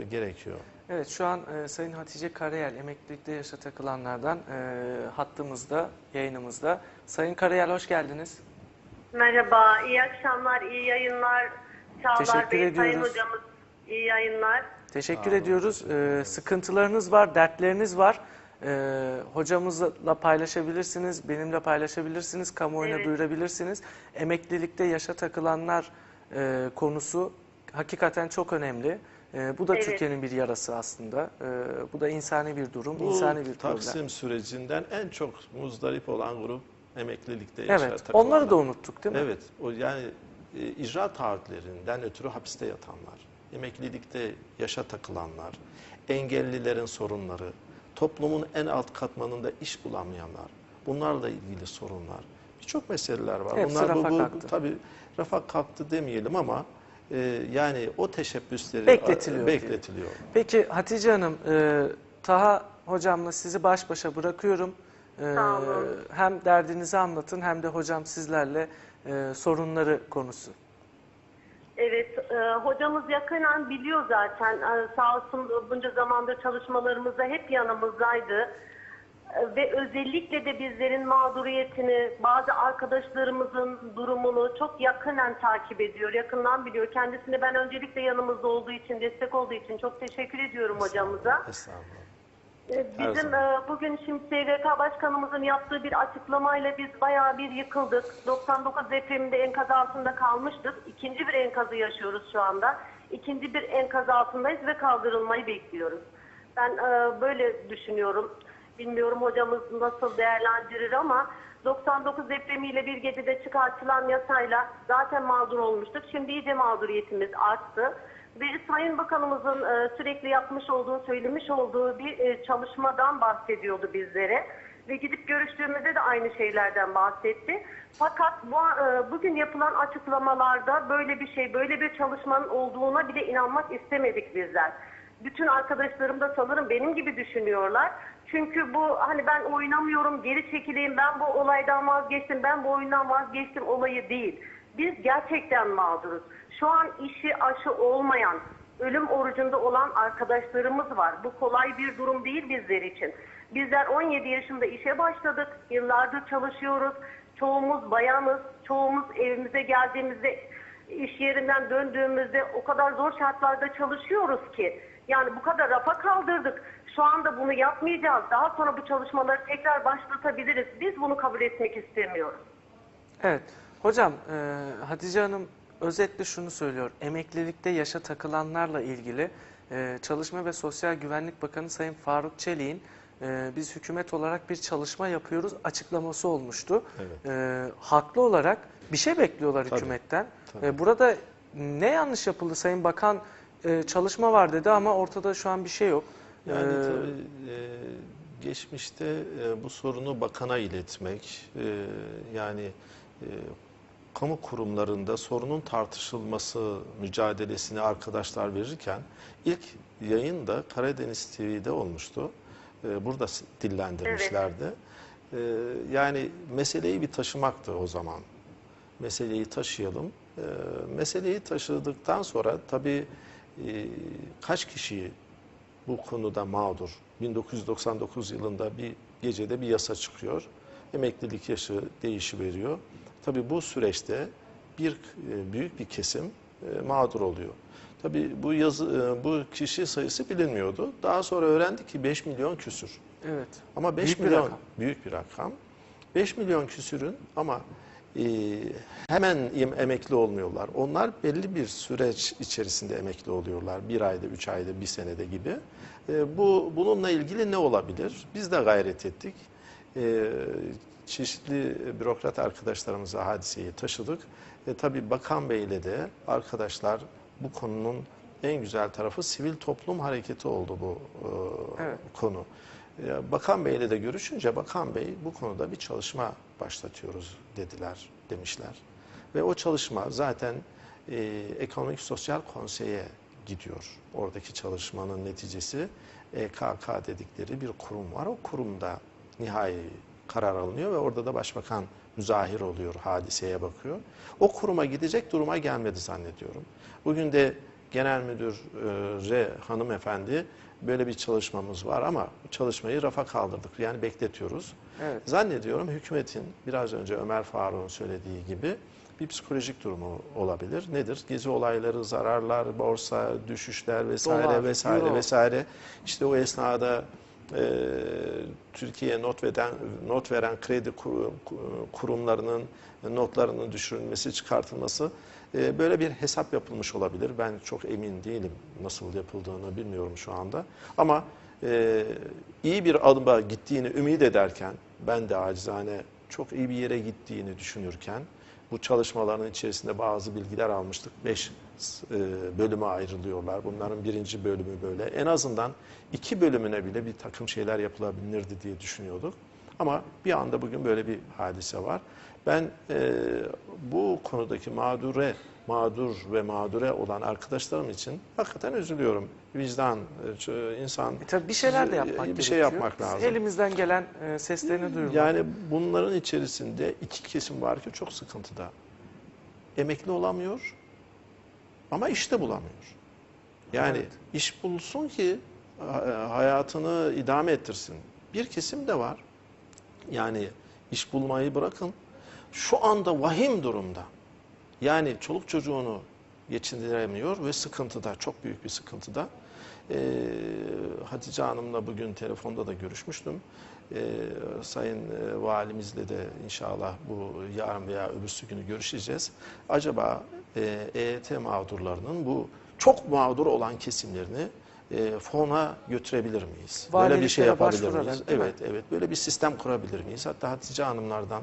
gerekiyor. Evet şu an e, Sayın Hatice Karayel emeklilikte yaşa takılanlardan e, hattımızda, yayınımızda. Sayın Karayel hoş geldiniz. Merhaba, iyi akşamlar, iyi yayınlar. Çağlar Teşekkür Bey, Sayın ediyoruz. Hocamız, iyi yayınlar. Teşekkür ediyoruz. E, sıkıntılarınız var, dertleriniz var. E, hocamızla paylaşabilirsiniz, benimle paylaşabilirsiniz, kamuoyuna Evet. duyurabilirsiniz. Emeklilikte yaşa takılanlar e, konusu hakikaten çok önemli. E, bu da Evet. Türkiye'nin bir yarası aslında. E, bu da insani bir durum, Bu insani bir problem. Taksim sürecinden en çok muzdarip olan grup emeklilikte yaşa Evet, onları da unuttuk değil mi? Evet, o yani e, icra taahhütlerinden ötürü hapiste yatanlar, emeklilikte yaşa takılanlar, engellilerin sorunları, toplumun en alt katmanında iş bulamayanlar, bunlarla ilgili sorunlar. Birçok meseleler var. Hepsi Bunlar rafa bu, bu kalktı. tabii rafa kalktı demeyelim ama e, yani o teşebbüsleri Bekletiliyor e, bekletiliyor. Peki Hatice Hanım, e, Taha hocamla sizi baş başa bırakıyorum. E, hem derdinizi anlatın hem de hocam sizlerle e, sorunları konuşsun. Evet, e, hocamız yakından biliyor zaten. E, sağ olsun bunca zamandır çalışmalarımızda hep yanımızdaydı. Ve özellikle de bizlerin mağduriyetini, bazı arkadaşlarımızın durumunu çok yakından takip ediyor, yakından biliyor. Kendisine ben öncelikle yanımızda olduğu için, destek olduğu için çok teşekkür ediyorum hocamıza. Estağfurullah. Ee, Bizim e, bugün şimdi SGK Başkanımızın yaptığı bir açıklamayla biz bayağı bir yıkıldık. 99 depreminde enkaz altında kalmıştık. İkinci bir enkazı yaşıyoruz şu anda. İkinci bir enkaz altındayız ve kaldırılmayı bekliyoruz. Ben e, böyle düşünüyorum. Bilmiyorum hocamız nasıl değerlendirir ama 99 depremiyle bir gecede çıkartılan yasayla zaten mağdur olmuştuk. Şimdi iyice mağduriyetimiz arttı. Ve Sayın Bakanımızın e, sürekli yapmış olduğu, söylemiş olduğu bir e, çalışmadan bahsediyordu bizlere. Ve gidip görüştüğümüzde de aynı şeylerden bahsetti. Fakat bu, e, bugün yapılan açıklamalarda böyle bir şey, böyle bir çalışmanın olduğuna bile inanmak istemedik bizler. Bütün arkadaşlarım da sanırım benim gibi düşünüyorlar. Çünkü bu hani ben oynamıyorum, geri çekileyim, ben bu olaydan vazgeçtim, ben bu oyundan vazgeçtim olayı değil. Biz gerçekten mağduruz. Şu an işi aşı olmayan, ölüm orucunda olan arkadaşlarımız var. Bu kolay bir durum değil bizler için. Bizler 17 yaşında işe başladık, yıllardır çalışıyoruz. Çoğumuz bayanız, çoğumuz evimize geldiğimizde, iş yerinden döndüğümüzde o kadar zor şartlarda çalışıyoruz ki. Yani bu kadar rafa kaldırdık. Şu anda bunu yapmayacağız. Daha sonra bu çalışmaları tekrar başlatabiliriz. Biz bunu kabul etmek istemiyoruz. Evet, hocam e, Hatice Hanım özetle şunu söylüyor. Emeklilikte yaşa takılanlarla ilgili e, Çalışma ve Sosyal Güvenlik Bakanı Sayın Faruk Çelik'in e, biz hükümet olarak bir çalışma yapıyoruz açıklaması olmuştu. Evet. E, haklı olarak bir şey bekliyorlar Tabii, hükümetten. tabii. E, burada ne yanlış yapıldı Sayın Bakan e, çalışma var dedi ama ortada şu an bir şey yok. Yani E, tabii e, geçmişte e, bu sorunu bakana iletmek, e, yani e, kamu kurumlarında sorunun tartışılması mücadelesini arkadaşlar verirken ilk yayın da Karadeniz TV'de olmuştu. E, burada dillendirmişlerdi. E, yani meseleyi bir taşımaktı o zaman. Meseleyi taşıyalım. E, meseleyi taşıdıktan sonra tabii e, kaç kişi bu konuda mağdur. 1999 yılında bir gecede bir yasa çıkıyor. Emeklilik yaşı değişiveriyor. Tabii bu süreçte bir e, büyük bir kesim e, mağdur oluyor. Tabii bu yazı e, bu kişi sayısı bilinmiyordu. Daha sonra öğrendik ki 5 milyon küsür. evet. Ama 5 Büyük bir milyon rakam. büyük bir rakam. 5 milyon küsürün ama e, hemen em- emekli olmuyorlar. Onlar belli bir süreç içerisinde emekli oluyorlar. Bir ayda, üç ayda, bir senede gibi. E, bu bununla ilgili ne olabilir? Biz de gayret ettik. E, çeşitli bürokrat arkadaşlarımıza hadiseyi taşıdık. E, tabii Bakan Bey'le de arkadaşlar bu konunun en güzel tarafı sivil toplum hareketi oldu bu e, Evet. konu. E, Bakan Bey'le de görüşünce Bakan Bey bu konuda bir çalışma başlatıyoruz dediler, demişler. Ve o çalışma zaten e, Ekonomik Sosyal Konsey'e gidiyor. Oradaki çalışmanın neticesi EKK dedikleri bir kurum var. O kurumda nihai karar alınıyor ve orada da başbakan müzahir oluyor, hadiseye bakıyor. O kuruma gidecek duruma gelmedi zannediyorum. Bugün de Genel Müdür e, R hanımefendi böyle bir çalışmamız var ama çalışmayı rafa kaldırdık. Yani bekletiyoruz. Evet. Zannediyorum hükümetin biraz önce Ömer Faruk'un söylediği gibi bir psikolojik durumu olabilir. Nedir? Gezi olayları, zararlar, borsa, düşüşler vesaire Dolar, vesaire euro. vesaire. İşte o esnada e, Türkiye not veren, not veren kredi kur- kurumlarının notlarının düşürülmesi, çıkartılması e, böyle bir hesap yapılmış olabilir. Ben çok emin değilim nasıl yapıldığını bilmiyorum şu anda. Ama e, iyi bir adıma gittiğini ümit ederken ben de acizane çok iyi bir yere gittiğini düşünürken bu çalışmaların içerisinde bazı bilgiler almıştık. Beş e, bölüme ayrılıyorlar. Bunların birinci bölümü böyle. En azından iki bölümüne bile bir takım şeyler yapılabilirdi diye düşünüyorduk. Ama bir anda bugün böyle bir hadise var. Ben e, bu konudaki mağdure, mağdur ve mağdure olan arkadaşlarım için hakikaten üzülüyorum. Vicdan, e, insan E tabii bir şeyler de yapmak bir gerekiyor. şey yapmak lazım. Elimizden gelen e, seslerini duyurmak. Yani bunların içerisinde iki kesim var ki çok sıkıntıda. Emekli olamıyor ama işte bulamıyor. Yani Evet. iş bulsun ki ha- hayatını idame ettirsin. Bir kesim de var. Yani iş bulmayı bırakın. Şu anda vahim durumda. Yani çoluk çocuğunu geçindiremiyor ve sıkıntıda, çok büyük bir sıkıntıda. Ee, Hatice Hanım'la bugün telefonda da görüşmüştüm. Ee, Sayın e, Valimizle de inşallah bu yarın veya öbürsü günü görüşeceğiz. Acaba e, EYT mağdurlarının bu çok mağdur olan kesimlerini e, fona götürebilir miyiz? Böyle bir şey yapabilir miyiz? Evet, evet. Böyle bir sistem kurabilir miyiz? Hatta Hatice Hanımlardan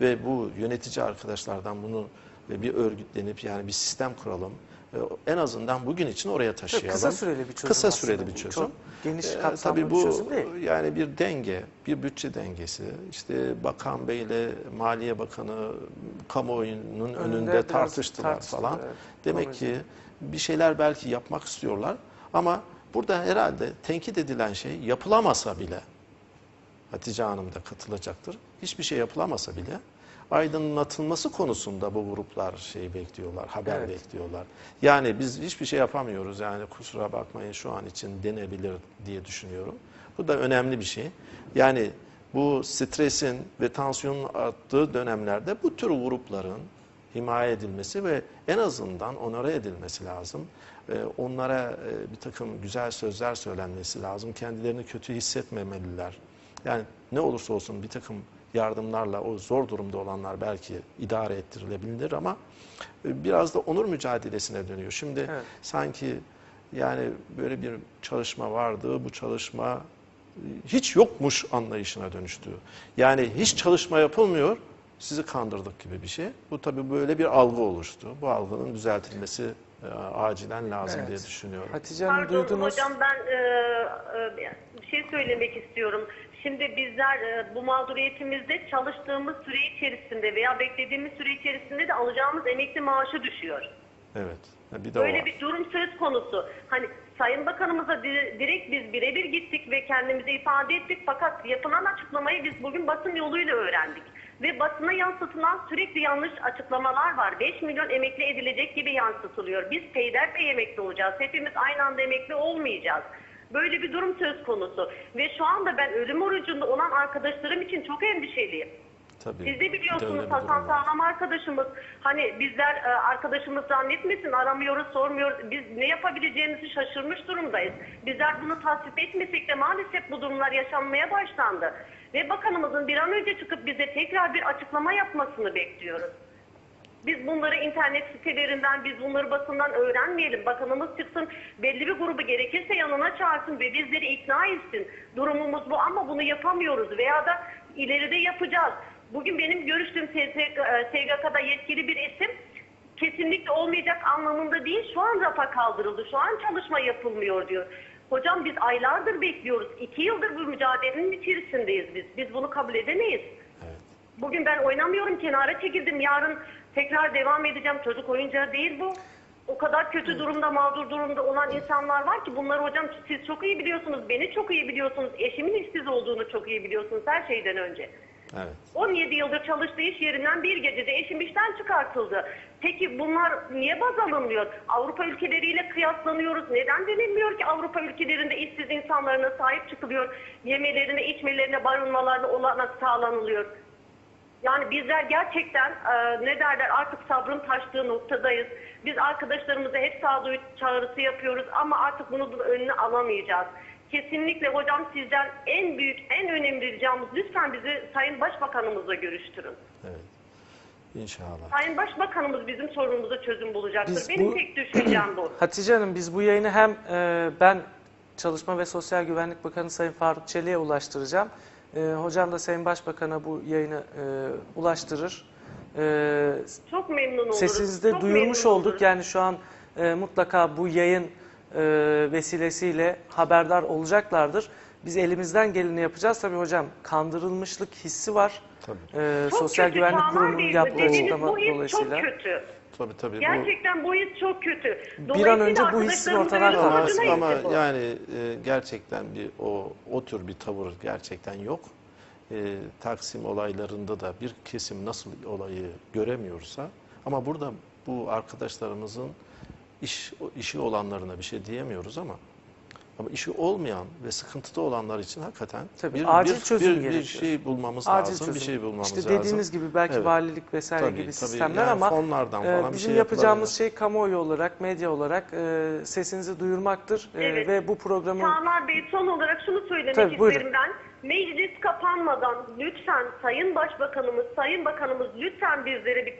ve bu yönetici arkadaşlardan bunu e, bir örgütlenip yani bir sistem kuralım. E, En azından bugün için oraya taşıyalım. kısa süreli bir çözüm Kısa süreli bir çözüm. Çok geniş Ee, kapsamlı tabii bir bu çözüm değil. yani bir denge, bir bütçe dengesi. İşte Bakan Bey ile Maliye Bakanı kamuoyunun önünde biraz tartıştılar tartıştılar, falan. evet. Demek Doğru. ki bir şeyler belki yapmak istiyorlar ama burada herhalde tenkit edilen şey yapılamasa bile Hatice Hanım da katılacaktır. Hiçbir şey yapılamasa bile aydınlatılması konusunda bu gruplar şey bekliyorlar, haber Evet. bekliyorlar. Yani biz hiçbir şey yapamıyoruz yani kusura bakmayın şu an için denebilir diye düşünüyorum. Bu da önemli bir şey. Yani bu stresin ve tansiyonun arttığı dönemlerde bu tür grupların himaye edilmesi ve en azından onara edilmesi lazım. Ee, Onlara e, bir takım güzel sözler söylenmesi lazım. Kendilerini kötü hissetmemeliler. Yani ne olursa olsun bir takım yardımlarla o zor durumda olanlar belki idare ettirilebilir ama e, biraz da onur mücadelesine dönüyor. Şimdi Evet. sanki yani böyle bir çalışma vardı, bu çalışma e, hiç yokmuş anlayışına dönüştü. Yani hiç çalışma yapılmıyor, sizi kandırdık gibi bir şey. Bu tabii böyle bir algı oluştu. Bu algının düzeltilmesi e, acilen lazım Evet. diye düşünüyorum. Hatice Hanım Pardon duydunuz. hocam ben e, e, bir şey söylemek istiyorum. Şimdi bizler e, bu mağduriyetimizde çalıştığımız süre içerisinde veya beklediğimiz süre içerisinde de alacağımız emekli maaşı düşüyor. Evet. Bir de o Böyle var. bir durum söz konusu. Hani Sayın Bakanımıza di- direkt biz birebir gittik ve kendimizi ifade ettik fakat yapılan açıklamayı biz bugün basın yoluyla öğrendik. Ve basına yansıtılan sürekli yanlış açıklamalar var. 5 milyon emekli edilecek gibi yansıtılıyor. Biz peyderpey emekli olacağız. Hepimiz aynı anda emekli olmayacağız. Böyle bir durum söz konusu. Ve şu anda ben ölüm orucunda olan arkadaşlarım için çok endişeliyim. Tabii. Siz de biliyorsunuz bir Hasan. Sağlam arkadaşımız. Hani bizler e, arkadaşımız zannetmesin aramıyoruz sormuyoruz. Biz ne yapabileceğimizi şaşırmış durumdayız. Bizler bunu tasvip etmesek de maalesef bu durumlar yaşanmaya başlandı. Ve bakanımızın bir an önce çıkıp bize tekrar bir açıklama yapmasını bekliyoruz. Biz bunları internet sitelerinden, biz bunları basından öğrenmeyelim. Bakanımız çıksın, belli bir grubu gerekirse yanına çağırsın ve bizleri ikna etsin. Durumumuz bu ama bunu yapamıyoruz veya da ileride yapacağız. Bugün benim görüştüğüm SSK, e, SGK'da yetkili bir isim kesinlikle olmayacak anlamında değil. Şu an rafa kaldırıldı, şu an çalışma yapılmıyor diyor. Hocam biz aylardır bekliyoruz. İki yıldır bu mücadelenin içerisindeyiz biz. Biz bunu kabul edemeyiz. Bugün ben oynamıyorum, kenara çekildim. Yarın tekrar devam edeceğim. Çocuk oyuncağı değil bu. O kadar kötü durumda, mağdur durumda olan insanlar var ki bunları hocam siz çok iyi biliyorsunuz. Beni çok iyi biliyorsunuz. Eşimin işsiz olduğunu çok iyi biliyorsunuz her şeyden önce. Evet. 17 yıldır çalıştığı iş yerinden bir gecede eşim işten çıkartıldı. Peki bunlar niye baz alınmıyor? Avrupa ülkeleriyle kıyaslanıyoruz. Neden denilmiyor ki Avrupa ülkelerinde işsiz insanlarına sahip çıkılıyor? Yemelerine, içmelerine, barınmalarına olanak sağlanılıyor. Yani bizler gerçekten e, ne derler artık sabrın taştığı noktadayız. Biz arkadaşlarımıza hep sağduyu çağrısı yapıyoruz ama artık bunun önünü alamayacağız. Kesinlikle hocam sizden en büyük, en önemli ricamız lütfen bizi Sayın Başbakanımızla görüştürün. Evet. İnşallah. Sayın Başbakanımız bizim sorunumuza çözüm bulacaktır. Biz Benim bu- tek düşüncem bu. Hatice Hanım biz bu yayını hem e, ben Çalışma ve Sosyal Güvenlik Bakanı Sayın Faruk Çelik'e ulaştıracağım. E, hocam da Sayın Başbakan'a bu yayını e, ulaştırır. E, Çok memnun oluruz. Sesinizi de Çok duyurmuş olduk. oluruz. Yani şu an e, mutlaka bu yayın e, vesilesiyle haberdar olacaklardır. Biz elimizden geleni yapacağız. Tabii hocam kandırılmışlık hissi var. Tabii. E, Sosyal kötü Güvenlik Bey, yaptığı açıklama dolayısıyla. çok kötü. Tabii tabii. Gerçekten his çok kötü. Bir an önce bu hissin ortadan Ama, kalkması ama bu. yani e, gerçekten bir o o tür bir tavır gerçekten yok. E, Taksim olaylarında da bir kesim nasıl olayı göremiyorsa ama burada bu arkadaşlarımızın iş işi olanlarına bir şey diyemiyoruz ama ama işi olmayan ve sıkıntıda olanlar için hakikaten Tabii, acil bir, çözüm bir, bir gerekiyor. şey bulmamız Acil lazım. çözüm. Bir şey bulmamız işte lazım. dediğiniz gibi belki Evet. valilik vesaire Tabii, gibi tabii. sistemler Yani ama fonlardan e, falan bir bizim şey yapacağımız şey kamuoyu olarak, medya olarak e, sesinizi duyurmaktır E, Evet. ve bu programın Çağlar Bey son olarak şunu söylemek Tabii, buyurun. isterim ben. Meclis kapanmadan lütfen Sayın Başbakanımız, Sayın Bakanımız lütfen bizlere bir,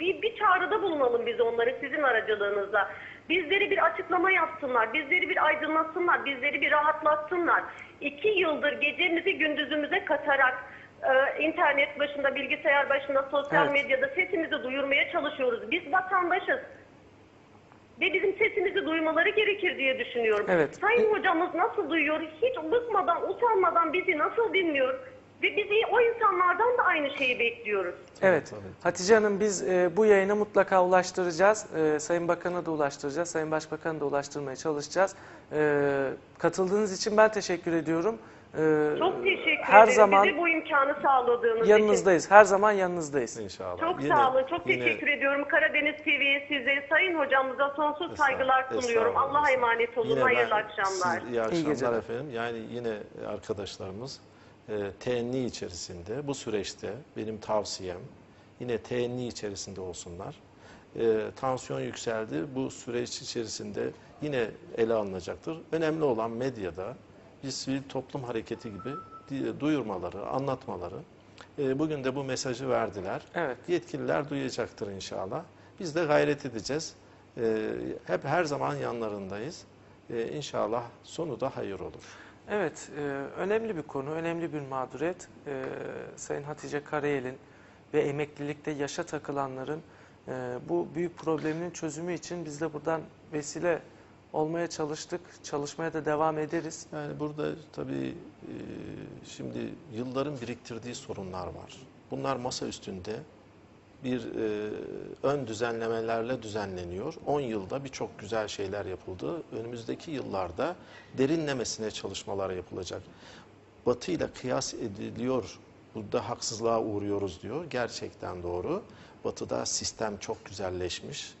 bir, bir çağrıda bulunalım biz onları sizin aracılığınızla. Bizleri bir açıklama yapsınlar, bizleri bir aydınlatsınlar, bizleri bir rahatlatsınlar. İki yıldır gecemizi gündüzümüze katarak e, internet başında, bilgisayar başında, sosyal Evet. medyada sesimizi duyurmaya çalışıyoruz. Biz vatandaşız. Ve bizim sesimizi duymaları gerekir diye düşünüyorum. Evet. Sayın hocamız nasıl duyuyor? Hiç bıkmadan, utanmadan bizi nasıl dinliyor? Ve biz o insanlardan da aynı şeyi bekliyoruz. Evet. tabii. Hatice Hanım biz e, bu yayını mutlaka ulaştıracağız. E, Sayın Bakan'a da ulaştıracağız. Sayın Başbakan'a da ulaştırmaya çalışacağız. E, katıldığınız için ben teşekkür ediyorum. E, Çok teşekkür Her ederim zaman bize bu imkanı sağladığınız için. yanınızdayız. Her zaman yanınızdayız. İnşallah. Çok Yine- sağ olun, çok yine- teşekkür ediyorum. Karadeniz TV'ye size, Sayın hocamıza sonsuz saygılar sunuyorum. estağfurullah. Allah'a emanet olun. Yine Hayırlı ben- akşamlar. Siz, iyi akşamlar geceler. efendim. Yani yine arkadaşlarımız e, teenni içerisinde bu süreçte benim tavsiyem yine teenni içerisinde olsunlar. E, tansiyon yükseldi. Bu süreç içerisinde yine ele alınacaktır. Önemli olan medyada bir sivil toplum hareketi gibi duyurmaları, anlatmaları. E, bugün de bu mesajı verdiler. Evet. Yetkililer duyacaktır inşallah. Biz de gayret edeceğiz. Ee, hep her zaman yanlarındayız. Ee, inşallah sonu da hayır olur. Evet, e, önemli bir konu, önemli bir mağduriyet. E, Sayın Hatice Karayel'in ve emeklilikte yaşa takılanların e, bu büyük probleminin çözümü için biz de buradan vesile olmaya çalıştık. Çalışmaya da devam ederiz. Yani burada tabii e, şimdi yılların biriktirdiği sorunlar var. Bunlar masa üstünde bir e, ön düzenlemelerle düzenleniyor. 10 yılda birçok güzel şeyler yapıldı. Önümüzdeki yıllarda derinlemesine çalışmalar yapılacak. Batı ile kıyas ediliyor. Burada haksızlığa uğruyoruz diyor. Gerçekten doğru. Batı'da sistem çok güzelleşmiş.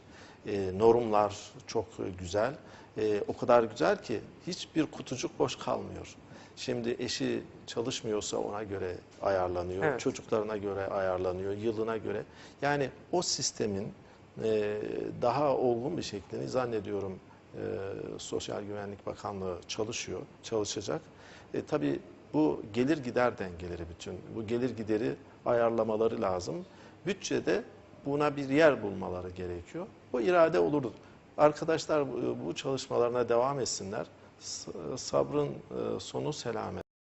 E, normlar çok güzel. E, o kadar güzel ki hiçbir kutucuk boş kalmıyor. Şimdi eşi çalışmıyorsa ona göre ayarlanıyor, Evet. çocuklarına göre ayarlanıyor, yılına göre. Yani o sistemin e, daha olgun bir şeklini zannediyorum e, Sosyal Güvenlik Bakanlığı çalışıyor, çalışacak. E, tabii bu gelir gider dengeleri bütün. Bu gelir gideri ayarlamaları lazım. Bütçede buna bir yer bulmaları gerekiyor. Bu irade olur. Arkadaşlar bu bu çalışmalarına devam etsinler. Sabrın e, sonu selamet.